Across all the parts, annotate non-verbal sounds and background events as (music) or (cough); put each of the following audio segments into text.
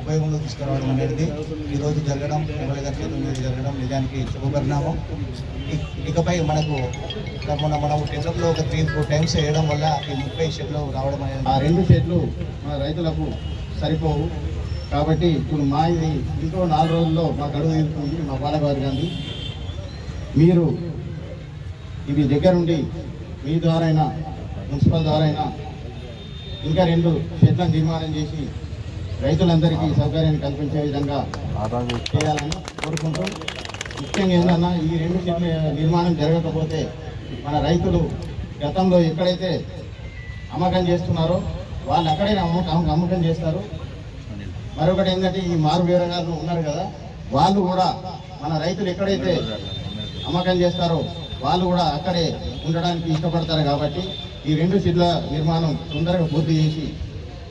ఉపయోగంలో తీసుకురావడం అనేది ఈరోజు జరగడం ఎమ్మెల్యే గారి చేతుల మీద జరగడం నిజానికి శుభపరిణామం. ఇకపై మనకు ఇక్కడ మన మనం టెండర్లో ఒక త్రీ ఫోర్ టైమ్స్ వేయడం వల్ల ఈ ముప్పై షెడ్లు రావడం అనేది ఆ రెండు షెడ్లు మన రైతులకు సరిపోవు. కాబట్టి ఇప్పుడు మా ఇది ఇంకో నాలుగు రోజుల్లో మా గడువు తీరుతుంది మా బాలగారు గాంధీ మీరు ఇది దగ్గరుండి మీ ద్వారా అయినా మున్సిపల్ ద్వారా అయినా ఇంకా రెండు షెడ్లను నిర్మాణం చేసి రైతులందరికీ సౌకర్యాన్ని కల్పించే విధంగా చేయాలని కోరుకుంటూ ముఖ్యంగా ఏంటన్నా ఈ రెండు నిర్మాణం జరగకపోతే మన రైతులు గతంలో ఎక్కడైతే అమ్మకం చేస్తున్నారో వాళ్ళు అక్కడే అమ్మకం అమ్మకం చేస్తారు. మరొకటి ఏంటంటే ఈ మారు బేరగాళ్ళు ఉన్నారు కదా వాళ్ళు కూడా మన రైతులు ఎక్కడైతే అమ్మకం చేస్తారో వాళ్ళు కూడా అక్కడే ఉండడానికి ఇష్టపడతారు కాబట్టి ఈ రెండు సిడ్ల నిర్మాణం తొందరగా పూర్తి చేసి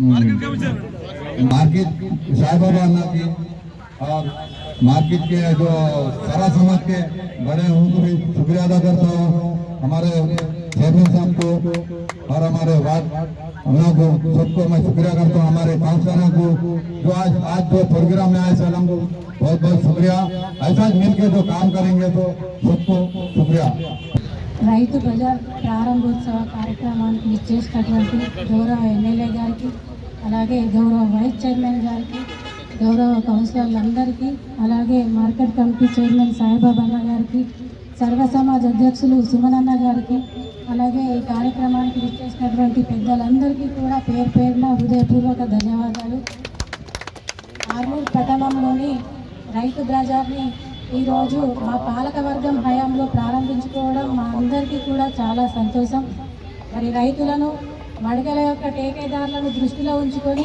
मार्केट साहब बाबा की और मार्केट के जो सारा समाज के बड़े उनको भी शुक्रिया अदा करता हूँ हमारे चेयरमैन साहब को और हमारे वार्ड अन्ना को, सबको मैं शुक्रिया करता हूँ, हमारे काउंसलरों को, जो आज आज जो प्रोग्राम में आए सलाम को बहुत बहुत शुक्रिया। ऐसा मिलकर जो काम करेंगे तो सबको शुक्रिया। రైతు బజార్ ప్రారంభోత్సవ కార్యక్రమానికి విచ్చేసినటువంటి గౌరవ ఎమ్మెల్యే గారికి అలాగే గౌరవ వైస్ చైర్మన్ గారికి గౌరవ కౌన్సిలర్లందరికీ అలాగే మార్కెట్ కమిటీ చైర్మన్ సాయిబాబా అన్న గారికి సర్వ సమాజ్ అధ్యక్షులు సుమనన్న గారికి అలాగే ఈ కార్యక్రమానికి విచ్చేసినటువంటి పెద్దలందరికీ కూడా పేరు పేరున హృదయపూర్వక ధన్యవాదాలు. ఆర్మూర్ పట్టణంలోని రైతు బజార్ని ఈరోజు మా పాలక వర్గం హయాంలో ప్రారంభించుకోవడం మా అందరికీ కూడా చాలా సంతోషం. మరి రైతులను మడకల యొక్క టేకేదారులను దృష్టిలో ఉంచుకొని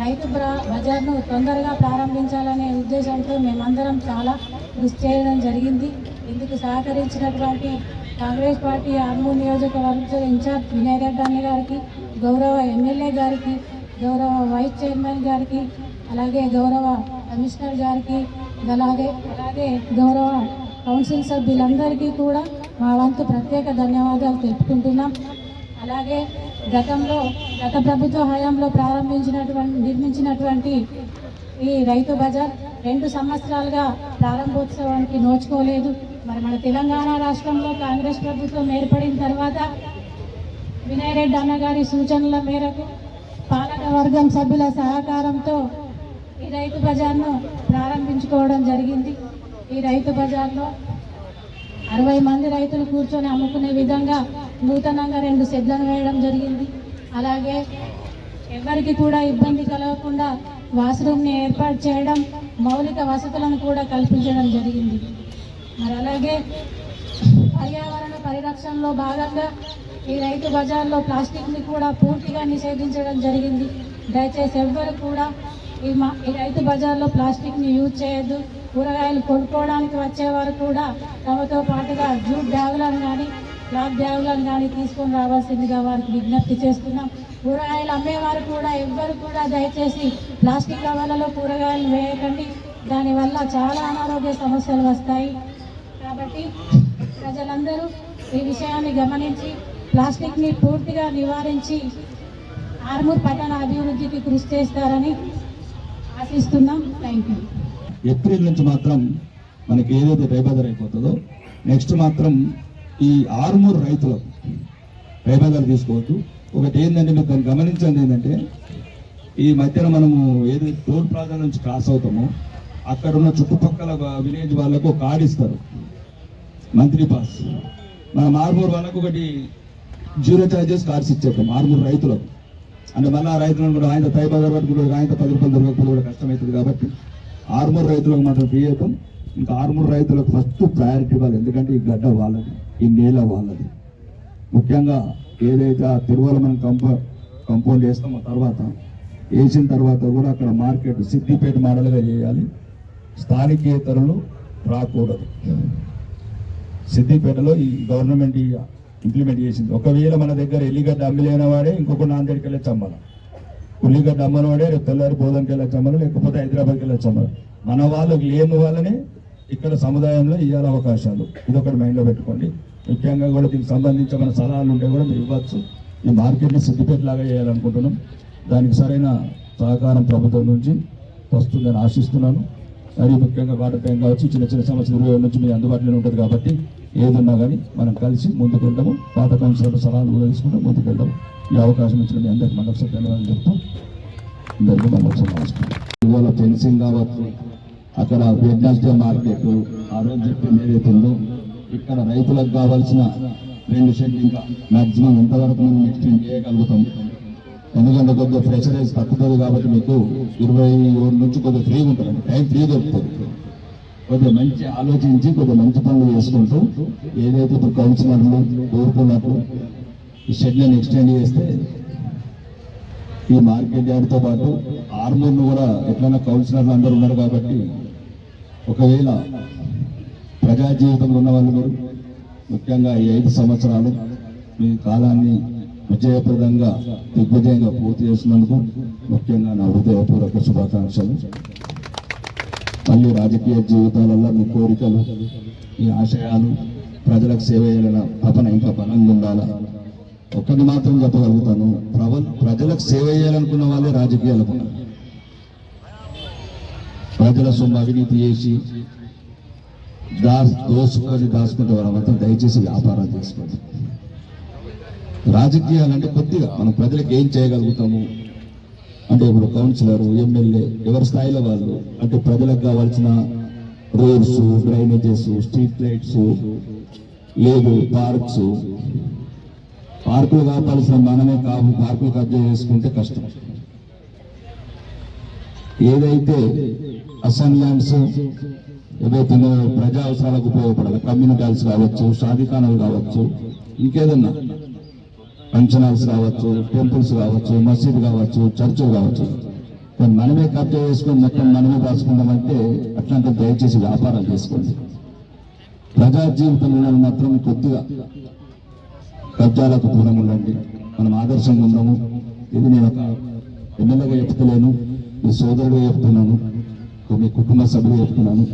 రైతు బజార్ను తొందరగా ప్రారంభించాలనే ఉద్దేశంతో మేమందరం చాలా కృషి చేయడం జరిగింది. ఇందుకు సహకరించినటువంటి కాంగ్రెస్ పార్టీ ఆర్మూర్ నియోజకవర్గ ఇన్ఛార్జ్ వినయ్ రెడ్డి అన్న గారికి గౌరవ ఎమ్మెల్యే గారికి గౌరవ వైస్ చైర్మన్ గారికి అలాగే గౌరవ కమిషనర్ గారికి అలాగే అలాగే గౌరవ కౌన్సిల్ సభ్యులందరికీ కూడా మా వంతు ప్రత్యేక ధన్యవాదాలు తెలుపుకుంటున్నాం. అలాగే గతంలో గత ప్రభుత్వ హయాంలో ప్రారంభించినటువంటి నిర్మించినటువంటి ఈ రైతు బజార్ రెండు సంవత్సరాలుగా ప్రారంభోత్సవానికి నోచుకోలేదు. మరి మన తెలంగాణ రాష్ట్రంలో కాంగ్రెస్ ప్రభుత్వం ఏర్పడిన తర్వాత వినయ్ రెడ్డి అన్నగారి సూచనల మేరకు పాలక వర్గం సభ్యుల సహకారంతో ఈ రైతు బజార్ను ప్రారంభించుకోవడం జరిగింది. ఈ రైతు బజార్లో అరవై మంది రైతులు కూర్చొని అమ్ముకునే విధంగా నూతనంగా రెండు సెడ్లను వేయడం జరిగింది. అలాగే ఎవరికి కూడా ఇబ్బంది కలగకుండా వాష్రూమ్ని ఏర్పాటు చేయడం మౌలిక వసతులను కూడా కల్పించడం జరిగింది. మరి అలాగే పర్యావరణ పరిరక్షణలో భాగంగా ఈ రైతు బజార్లో ప్లాస్టిక్ని కూడా పూర్తిగా నిషేధించడం జరిగింది. దయచేసి ఎవ్వరు కూడా ఈ మా ఈ రైతు బజార్లో ప్లాస్టిక్ని యూజ్ చేయొద్దు. కూరగాయలు కొనుక్కోవడానికి వచ్చేవారు కూడా తమతో పాటుగా జూట్ బ్యాగులను కానీ క్లాత్ బ్యాగులను కానీ తీసుకొని రావాల్సిందిగా వారికి విజ్ఞప్తి చేస్తున్నాం. కూరగాయలు అమ్మేవారు కూడా ఎవ్వరు కూడా దయచేసి ప్లాస్టిక్ కవర్లలో కూరగాయలు వేయకండి. దానివల్ల చాలా అనారోగ్య సమస్యలు వస్తాయి. కాబట్టి ప్రజలందరూ ఈ విషయాన్ని గమనించి ప్లాస్టిక్ని పూర్తిగా నివారించి ఆర్మూర్ పట్టణ అభివృద్ధికి కృషి చేస్తారని ఆశిస్తున్నాం. థ్యాంక్ యూ ఏప్రిల్ నుంచి మాత్రం మనకి ఏదైతే రైబజార్ అయిపోతుందో నెక్స్ట్ మాత్రం ఈ ఆరుమూరు రైతులకు రైబజార్ తీసుకోవద్దు. ఒకటి ఏంటంటే మీరు దాన్ని గమనించండి ఏంటంటే ఈ మధ్యన మనము ఏదైతే టోల్ ప్లాజా నుంచి క్రాస్ అవుతామో అక్కడ ఉన్న చుట్టుపక్కల విలేజ్ వాళ్ళకు ఒక కార్డు ఇస్తారు. Monthly pass. మన ఆరుమూరు వాళ్ళకు ఒకటి జీరో ఛార్జెస్ కార్డ్స్ ఇచ్చేద్దాం ఆరుమూరు రైతులకు. అంటే మళ్ళీ ఆ రైతులను కూడా ఆయన తై బజార్ ఆయన పది రూపాయలు దొరకకపోతే కూడా కష్టమవుతుంది కాబట్టి ఆర్మూర్ రైతులకు మాత్రం ఫ్రీ అవుతాం. ఇంకా ఆర్మూర్ రైతులకు ఫస్ట్ ప్రయారిటీ ఇవ్వాలి ఎందుకంటే ఈ గడ్డ వాళ్ళది ఈ నేల వాళ్ళది. ముఖ్యంగా ఏదైతే ఆ తిరువల మనం కంప కంపౌండ్ చేస్తామో తర్వాత వేసిన తర్వాత కూడా అక్కడ మార్కెట్ సిద్దిపేట మోడల్గా చేయాలి. స్థానికేతరులు రాకూడదు. సిద్దిపేటలో ఈ గవర్నమెంట్ ఇంప్లిమెంట్ చేసింది. ఒకవేళ మన దగ్గర ఎల్లిగడ్డ అమ్మలేని వాడే ఇంకొక నాందేడికి వెళ్ళి పులిగడ్డ ఉల్లిగడ్డ రేపు తెల్లారి బోధనకి వెళ్ళి అమ్మాలి లేకపోతే హైదరాబాద్కి వెళ్ళి అమ్మాలి మన వాళ్ళకి లేని వాళ్ళని ఇక్కడ సముదాయంలో ఇవ్వాలి అవకాశాలు. ఇది ఒకటి మైండ్లో పెట్టుకోండి. ముఖ్యంగా కూడా దీనికి సంబంధించి మన సలహాలు ఉంటే కూడా మీరు ఇవ్వచ్చు. ఈ మార్కెట్ని సిద్దిపేట లాగా చేయాలనుకుంటున్నాం. దానికి సరైన సహకారం ప్రభుత్వం నుంచి వస్తుందని ఆశిస్తున్నాను. మరి ముఖ్యంగా వాటర్ ట్యాంక్ కావచ్చు చిన్న చిన్న సమస్యలు ఇరవై నుంచి మీ అందుబాటులోనే ఉంటుంది కాబట్టి ఏదున్నా కానీ మనం కలిసి ముందుకు వెళ్దాము పాత కౌన్సిలర్ సలహాలు కూడా తీసుకుంటూ ముందుకు ఈ అవకాశం ఇచ్చిన మీ అందరికి మళ్ళీ ఒకసారి ధన్యవాదాలు చెప్తూ అందరికీ మళ్ళీ నమస్కారం. ఇవాళ ఫెన్సింగ్ కావచ్చు అక్కడ వెడ్నెస్డే మార్కెట్ ఆ రోజు చెప్పింది ఏదైతే ఇక్కడ రైతులకు కావాల్సిన రెండు షెడ్లు ఇంకా మ్యాక్సిమం ఎంతవరకు మనం ఎక్స్టెండ్ చేయగలుగుతాం. ఎందుకంటే కొద్దిగా ఫ్రెషరైజ్ తగ్గుతుంది కాబట్టి మీకు ఇరవై నుంచి కొద్దిగా ఫ్రీగా ఉంటుంది టైం ఫ్రీ దొరుకుతుంది. కొద్దిగా మంచి ఆలోచించి కొద్దిగా మంచి పనులు చేసుకుంటూ ఏదైతే ఇప్పుడు కౌన్సిలర్లు కోరుకున్నట్టు ఈ షెడ్లను ఎక్స్టెండ్ చేస్తే ఈ మార్కెట్ యార్డ్తో పాటు ఆర్మూర్ను కూడా ఎట్లైనా కౌన్సిలర్లు అందరూ ఉన్నారు కాబట్టి ఒకవేళ ప్రజా జీవితంలో ఉన్న వాళ్ళు మీరు ముఖ్యంగా ఈ ఐదు సంవత్సరాలు మీ కాలాన్ని విజయప్రదంగా దిగ్విజయంగా పూర్తి చేసినందుకు ముఖ్యంగా నా హృదయపూర్వక శుభాకాంక్షలు. మళ్ళీ రాజకీయ జీవితాలలో మీ కోరికలు మీ ఆశయాలు ప్రజలకు సేవ చేయాలన్న తపన ఇంకా బలంగా ఉండాలా ఒక్కటి మాత్రం చెప్పగలుగుతాను ప్రవ ప్రజలకు సేవ చేయాలనుకున్న వాళ్ళే రాజకీయాలకు ఉన్నారు. ప్రజల సొమ్ము అవినీతి చేసి దా దోసుకొని దాచుకుంటే వాళ్ళ దయచేసి వ్యాపారాలు చేసుకోండి రాజకీయాలు అంటే కొద్దిగా మనం ప్రజలకు ఏం చేయగలుగుతాము అంటే ఇప్పుడు కౌన్సిలర్ ఎమ్మెల్యే ఎవరి స్థాయిలో వాళ్ళు? అంటే ప్రజలకు కావాల్సిన రోడ్స్ డ్రైనేజెస్ స్ట్రీట్ లైట్స్ లేదు పార్క్స్. పార్కులు కాపాల్సిన మనమే కావు పార్కులు కబ్జా చేసుకుంటే కష్టం. ఏదైతే అసెం ల్యాండ్స్ ఏదైతే ప్రజా అవసరాలకు ఉపయోగపడాలి కమ్యూనిటీ హాల్స్ కావచ్చు షాదీఖానాలు కావచ్చు ఇంకేదన్నా. ఫంక్షన్ కావచ్చు టెంపుల్స్ కావచ్చు మసీదు కావచ్చు చర్చ్ కావచ్చు. మనమే కబ్జా చేసుకొని మొత్తం మనమే దాచుకుందామంటే అట్లాంటి దయచేసి వ్యాపారాలు చేసుకోండి. ప్రజా జీవితంలో మాత్రం కొద్దిగా కబ్జాలకు దూరం ఉండండి. మనం ఆదర్శంగా ఉందాము ఇది నేను ఒక ఎమ్మెల్యేగా చెప్తలేను మీ సోదరుడుగా చెప్తున్నాను మీ కుటుంబ సభ్యులు చెప్తున్నాను.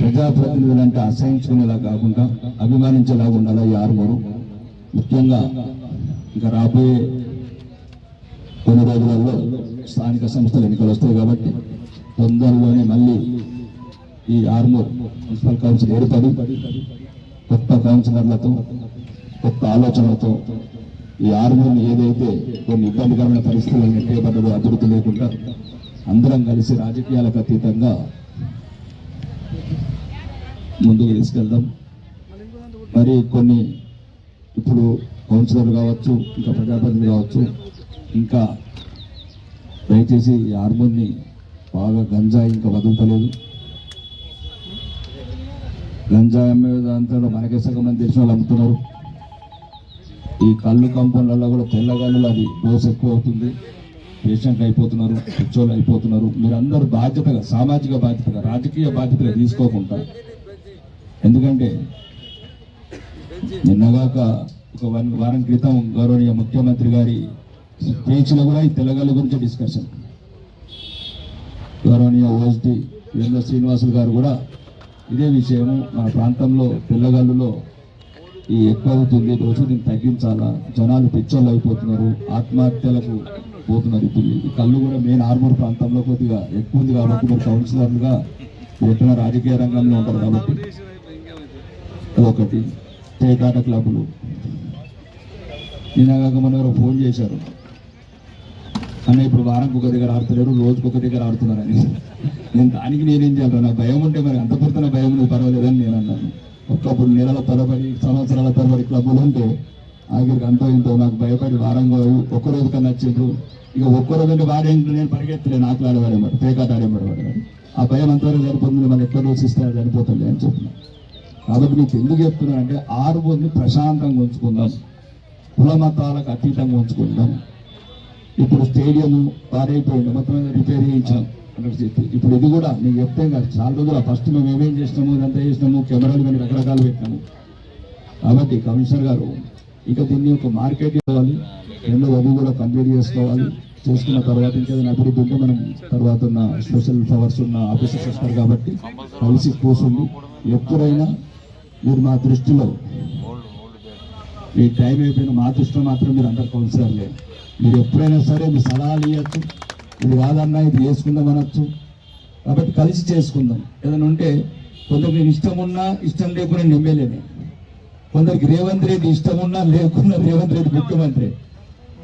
ప్రజాప్రతినిధులంటే అసహించుకునేలా కాకుండా అభిమానించేలాగా ఉండాలి ఈ ఆరుగురు ముఖ్యంగా ఇంకా రాబోయే కొన్ని రోజులలో స్థానిక సంస్థల ఎన్నికలు వస్తాయి కాబట్టి తొందరలోనే మళ్ళీ ఈ ఆర్మూర్ మున్సిపల్ కౌన్సిల్ ఏర్పడి కొత్త కౌన్సిలర్లతో కొత్త ఆలోచనలతో ఈ ఆర్మూర్ని ఏదైతే కొన్ని ఇబ్బందికరమైన పరిస్థితులను నెట్టేయబడ్డదో అభివృద్ధి లేకుండా అందరం కలిసి రాజకీయాలకు అతీతంగా ముందుకు తీసుకెళ్దాం. మరి కొన్ని ఇప్పుడు కౌన్సిలర్ కావచ్చు ఇంకా ప్రజాప్రతినిధి కావచ్చు ఇంకా దయచేసి ఈ హార్మోన్ని బాగా గంజాయి ఇంకా వదులుతలేదు. గంజాయి అమ్మే దాంట్లో మనకే సగం మంది తెలిసిన వాళ్ళు అమ్ముతున్నారు. ఈ కళ్ళు కంపౌండ్లలో కూడా తెల్లగాళ్ళు అది డోస్ ఎక్కువ అవుతుంది. పేషెంట్లు అయిపోతున్నారు పిచ్చోళ్ళు అయిపోతున్నారు. మీరందరూ బాధ్యతగా సామాజిక బాధ్యతగా రాజకీయ బాధ్యతగా తీసుకోకుండా. ఎందుకంటే నిన్నగాక ఒక వన్ వారం క్రితం గౌరవనీయ ముఖ్యమంత్రి గారి స్పీచ్లో కూడా ఈ తెలంగాణ గురించి డిస్కషన్. గౌరవనీయ ఓఎస్డి వీరేంద్ర శ్రీనివాసులు గారు కూడా ఇదే విషయము మన ప్రాంతంలో తెల్లగల్లులో ఈ ఎక్కువ అవుతుంది రోజు దీన్ని తగ్గించాలా జనాలు పిచ్చోళ్ళు అయిపోతున్నారు ఆత్మహత్యలకు పోతున్నారు ఇప్పుడు ఈ కళ్ళు కూడా మెయిన్ ఆర్మూర్ ప్రాంతంలో కొద్దిగా ఎక్కువ ఉంది కాబట్టి మీరు కౌన్సిలర్లుగా ఎక్కడ రాజకీయ రంగంలో ఉంటారు కాబట్టి. ఒకటి పేకాట క్లబ్లు. నిన్నగాక మన ఎవరో ఫోన్ చేశారు. అన్న ఇప్పుడు వారానికి ఒక దగ్గర ఆడుతున్నారు రోజుకి ఒక దగ్గర ఆడుతున్నారని నేను దానికి నేనేం చేయాలి నాకు భయం ఉంటే మరి అంత పుడుతున్న భయం ఉంది పర్వాలేదని నేను అన్నాను. ఒక్కప్పుడు నెలల తరబడి సంవత్సరాల తరబడి క్లబ్లు ఉంటే ఆఖరికి అంతో ఇంతో నాకు భయపడి వారంగా ఒక్క రోజు కన్నా వచ్చిండ్రు. ఇక ఒక్క రోజు అంటే వాడేంటి నేను పరిగెత్తలేను నాకు ఆడవాడేమాట పేకాట ఆడేవాడు వాడు. ఆ భయం అంతవరకు సరిపోతుంది మనం ఎక్కడ రోజు ఇస్తే సరిపోతుంది అని చెప్పిన. కాబట్టి నీకు ఎందుకు చెప్తున్నా అంటే ఆరుగురిని ప్రశాంతంగా ఉంచుకుందాం. కుల మతాలకు అతీతంగా ఉంచుకుందాం. ఇప్పుడు స్టేడియం పారైపోయింది మొత్తం రిపేర్ చేయించాం అక్కడ చెప్పి. ఇప్పుడు ఇది కూడా నేను చెప్తే కాదు చాలా రోజులు. ఫస్ట్ మేము ఏమేం చేసినాము? ఇదంతా చేసినాము. కెమెరాలు కానీ రకరకాలు పెట్టినాము. కాబట్టి కమిషనర్ గారు ఇక దీన్ని ఒక మార్కెట్ ఇవ్వాలి. రెండో అవి కూడా కంప్లీట్ చేసుకోవాలి. చేసుకున్న తర్వాత ఇంకేదైనా అభివృద్ధి ఉంటే మనం తర్వాత ఉన్న స్పెషల్ పవర్స్ ఉన్న ఆఫీసర్స్ వస్తారు కాబట్టి కలిసి కూర్చుండి ఎప్పుడైనా మీరు మా దృష్టిలో మీ టైం అయిపోయిన మా దృష్టిలో మాత్రం మీరు అందరు కౌన్సిలర్లే మీరు ఎప్పుడైనా సరే మీ సలహాలు ఇవ్వచ్చు ఇది కాదన్నా ఇది చేసుకుందాం అనొచ్చు. కాబట్టి కలిసి చేసుకుందాం. ఏదైనా ఉంటే కొందరికి నేను ఇష్టం ఉన్నా ఇష్టం లేకుండా నేను ఎమ్మెల్యేనే కొందరికి రేవంత్ రెడ్డి ఇష్టం ఉన్నా లేకున్నా రేవంత్ రెడ్డి ముఖ్యమంత్రి.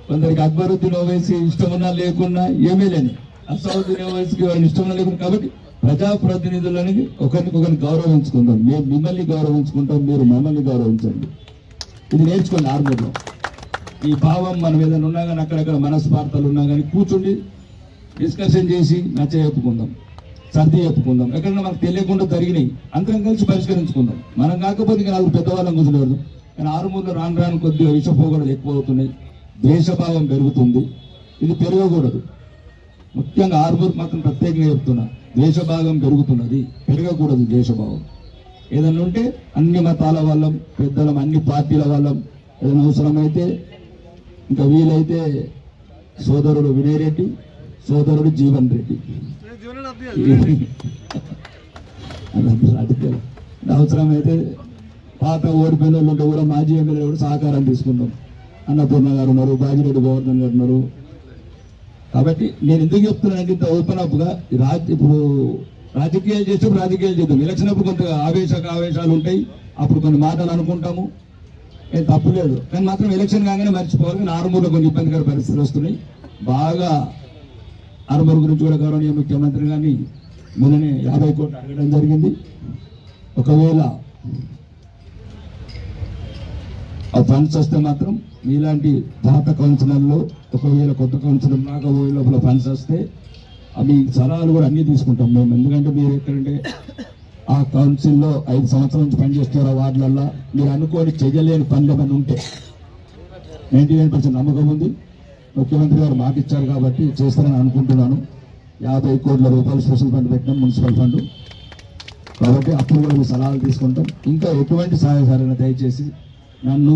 కొందరికి అక్బరుద్దీన్ ఓవైసీ ఇష్టం ఉన్నా లేకున్నా ఎమ్మెల్యేని అసౌద్దీన్ ఓవైసీకి ఇష్టం ఉన్నా లేకుండా కాబట్టి ప్రజాప్రతినిధులని ఒకరికొకరిని గౌరవించుకుందాం. మేము మిమ్మల్ని గౌరవించుకుంటాం మీరు మమ్మల్ని గౌరవించండి. ఇది నేర్చుకోండి ఆర్మూర్లో ఈ భావం మనం ఏదైనా ఉన్నా కానీ అక్కడక్కడ మనస్పార్థాలు ఉన్నా కానీ కూర్చుండి డిస్కషన్ చేసి నచ్చ చెప్పుకుందాం సర్ది చెప్పుకుందాం. ఎక్కడన్నా మనకు తెలియకుండా జరిగినాయి అందరం కలిసి పరిష్కరించుకుందాం. మనం కాకపోతే ఇంకా నాలుగు పెద్దవాళ్ళం కూర్చోలేదు కానీ ఆరుమూరులో రాను రాను కొద్దిగా విషపోగడలు ఎక్కువ అవుతున్నాయి ద్వేషభావం పెరుగుతుంది. ఇది పెరగకూడదు. ముఖ్యంగా ఆరుగురు మాత్రం ప్రత్యేకంగా చెప్తున్నా దేశభాగం పెరుగుతున్నది పెరగకూడదు ద్వేషభావం ఏదన్నా ఉంటే అన్ని మతాల వాళ్ళం పెద్దలం అన్ని పార్టీల వాళ్ళం ఏదైనా అవసరమైతే ఇంకా వీలైతే సోదరుడు వినయ్ రెడ్డి సోదరుడు జీవన్ రెడ్డి. (laughs) అవసరమైతే పాత ఓడిపోయిన వాళ్ళు ఉంటే కూడా మాజీ ఎమ్మెల్యే కూడా సహకారం తీసుకుందాం. అన్నపూర్ణ గారు ఉన్నారు బాజిరెడ్డి గోవర్ధన్ గారు ఉన్నారు. కాబట్టి నేను ఎందుకు చెప్తున్నానంటే ఇంత ఓపెన్ అప్గా రాజ్ ఇప్పుడు రాజకీయాలు చేసేప్పుడు రాజకీయాలు చేద్దాం. ఎలక్షన్ అప్పుడు కొంత ఆవేశ ఆవేశాలు ఉంటాయి. అప్పుడు కొన్ని మాటలు అనుకుంటాము. ఏం తప్పు లేదు. కానీ మాత్రం ఎలక్షన్ కాగానే మర్చిపోవాలి. కానీ ఆరుమూరులో కొన్ని ఇబ్బందికర పరిస్థితులు వస్తున్నాయి. బాగా ఆరుమూరు గురించి కూడా గౌరవనీయ ముఖ్యమంత్రి కానీ మొన్ననే యాభై కోట్లు అడగడం జరిగింది. ఒకవేళ ఆ ఫండ్స్ వస్తే మాత్రం మీలాంటి పాత కౌన్సిలర్లు ఒకవేళ కొత్త కౌన్సిలర్ లాగా పోయే లోపల ఫండ్స్ వస్తే అవి సలహాలు కూడా అన్నీ తీసుకుంటాం మేము. ఎందుకంటే మీరు ఎక్కడంటే ఆ కౌన్సిల్లో ఐదు సంవత్సరాల నుంచి పనిచేస్తున్నారు ఆ వార్డులల్లో మీరు అనుకోని చేయలేని పనులు ఏమైనా ఉంటే నైంటీ నైన్ పర్సెంట్ నమ్మకం ఉంది. ముఖ్యమంత్రి గారు మాట ఇచ్చారు కాబట్టి చేస్తారని అనుకుంటున్నాను. యాభై కోట్ల రూపాయలు స్పెషల్ ఫండ్ పెట్టినాం మున్సిపల్ ఫండ్. కాబట్టి అప్పుడు కూడా మీ సలహాలు తీసుకుంటాం. ఇంకా ఎటువంటి సహాయ సరైన దయచేసి నన్ను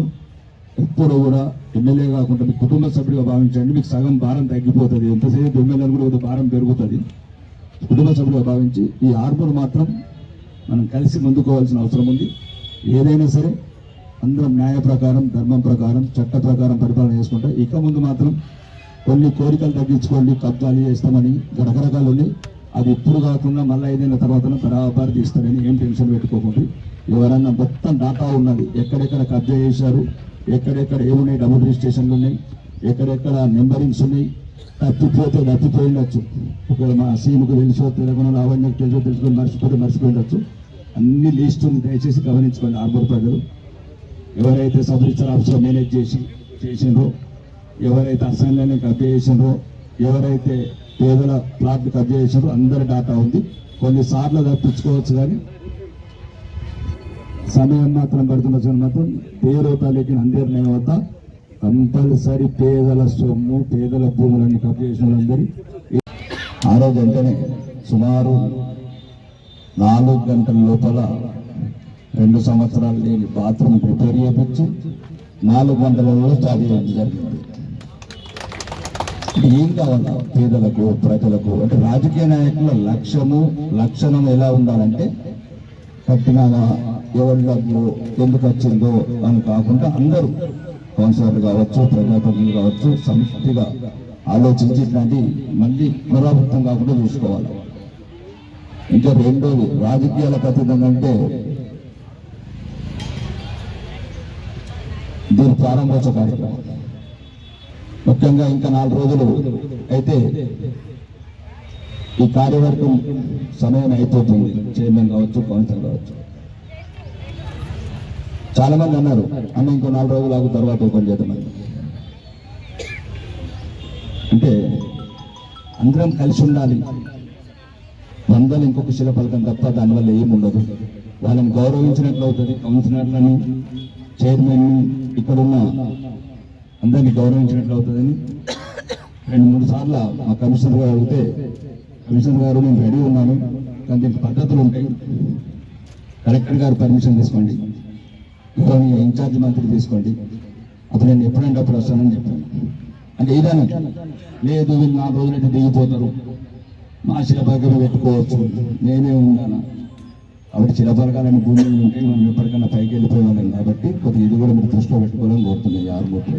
ఇప్పుడు కూడా ఎమ్మెల్యే కాకుండా మీ కుటుంబ సభ్యుడిగా భావించండి. మీకు సగం భారం తగ్గిపోతుంది. ఎంతసేపు ఎమ్మెల్యేలు కూడా కొద్దిగా భారం పెరుగుతుంది. కుటుంబ సభ్యులుగా భావించి ఈ ఆర్మర్ మాత్రం మనం కలిసి ముందుకోవాల్సిన అవసరం ఉంది. ఏదైనా సరే అందరం న్యాయ ప్రకారం ధర్మం ప్రకారం చట్ట ప్రకారం పరిపాలన చేసుకుంటే ఇక ముందు మాత్రం కొన్ని కోరికలు తగ్గించుకోండి కబ్జాలు చేస్తామని రకరకాలు ఉన్నాయి. అది ఇప్పుడు కాకుండా మళ్ళీ ఐదేళ్ళ తర్వాత బరాబర్ తీస్తారని ఏం టెన్షన్ పెట్టుకోకండి. ఎవరన్నా మొత్తం డాటా ఉన్నది. ఎక్కడెక్కడ కబ్జా చేశారు ఎక్కడెక్కడ ఏమున్నాయి డబుల్ రిజిస్ట్రేషన్లు ఉన్నాయి ఎక్కడెక్కడ నెంబరింగ్స్ ఉన్నాయి తప్పిపోతే తప్పిపోయిండొచ్చు. ఒకవేళ మా సీముకు తెలిసో తెలంగాణ అవన్నీ తెలుసో తెలుసుకొని మర్చిపోతే మర్చిపోయిండొచ్చు. అన్ని లిస్టులు దయచేసి గమనించుకోండి ఆర్బర్ ప్రజలు. ఎవరైతే సబ్ రిజిస్టర్ ఆఫీసర్ మేనేజ్ చేసి చేసిండ్రో ఎవరైతే అసైన్లైన్ కబ్జా చేసిండ్రో ఎవరైతే పేదల ప్లాట్లు కబ్జా చేసిండ్రో అందరి డాటా ఉంది. కొన్నిసార్లు తప్పించుకోవచ్చు కానీ సమయం మాత్రం పడుతున్న మాత్రం పేరు తాలూకి అందరి నేవత కంపల్సరీ పేదల సొమ్ము పేదల భూములన్నీ కప్పు చేసిన వాళ్ళందరి ఆ రోజు వెంటనే సుమారు నాలుగు గంటల లోపల రెండు సంవత్సరాలు లేని బాత్రూమ్ ప్రిపేర్ చేయించి నాలుగు గంటలలో స్టార్ట్ చేయడం జరిగింది. ఏం కావాలి? పేదలకు ప్రజలకు అంటే రాజకీయ నాయకుల లక్ష్యము లక్షణం ఎలా ఉండాలంటే కట్టినామా ఎవరి ఎందుకు వచ్చిందో అని కాకుండా అందరూ కౌన్సిలర్లు కావచ్చు ప్రజాప్రతినిధులు కావచ్చు సమిష్టిగా ఆలోచించి ఇట్లాంటి మళ్ళీ పునరావృతం కాకుండా చూసుకోవాలి. ఇంకా రెండోది రాజకీయాలకు అతీతంగా అంటే దీని ప్రారంభోత్సవ కార్యక్రమం. ముఖ్యంగా ఇంకా నాలుగు రోజులు అయితే ఈ కార్యవర్గం సమయం అయిపోతుంది. చైర్మన్ కావచ్చు కౌన్సిలర్ కావచ్చు. చాలా మంది అన్నారు అన్న ఇంకో నాలుగు రోజులు ఆగు తర్వాత ఓపెన్ చేద్దామని అంటే అందరం కలిసి ఉండాలి. బంధాలు ఇంకొక శిల పలకం తప్ప దానివల్ల ఏమి ఉండదు. వాళ్ళని గౌరవించినట్లు అవుతుంది. కౌన్సిలర్లని చైర్మన్ని ఇక్కడున్న అందరినీ గౌరవించినట్లు అవుతుందని. రెండు మూడు సార్లు మా కమిషనర్ గారు అడిగితే కమిషనర్ గారు నేను రెడీ ఉన్నాను. కానీ దీనికి పద్ధతులు ఉంటాయి. కలెక్టర్ గారు పర్మిషన్ తీసుకోండి. అతను ఇన్ఛార్జ్ మంత్రి తీసుకోండి. అప్పుడు నేను ఎప్పుడంటే అప్పుడు వస్తానని చెప్పాను. అంటే ఏదైనా లేదు వీళ్ళు నా రోజులంటే దిగిపోతారు. మా శిలపలకలు పెట్టుకోవచ్చు. నేనే ఉన్నాను? కాబట్టి శిలపలకాలని భూమి ఉంటే మనం ఎప్పటికైనా పైకి వెళ్ళిపోయేవాళ్ళం కాబట్టి కొద్దిగా ఇది కూడా మీరు దృష్టిలో పెట్టుకోవాలని కోరుతున్నాయి ఆరు కోట్ల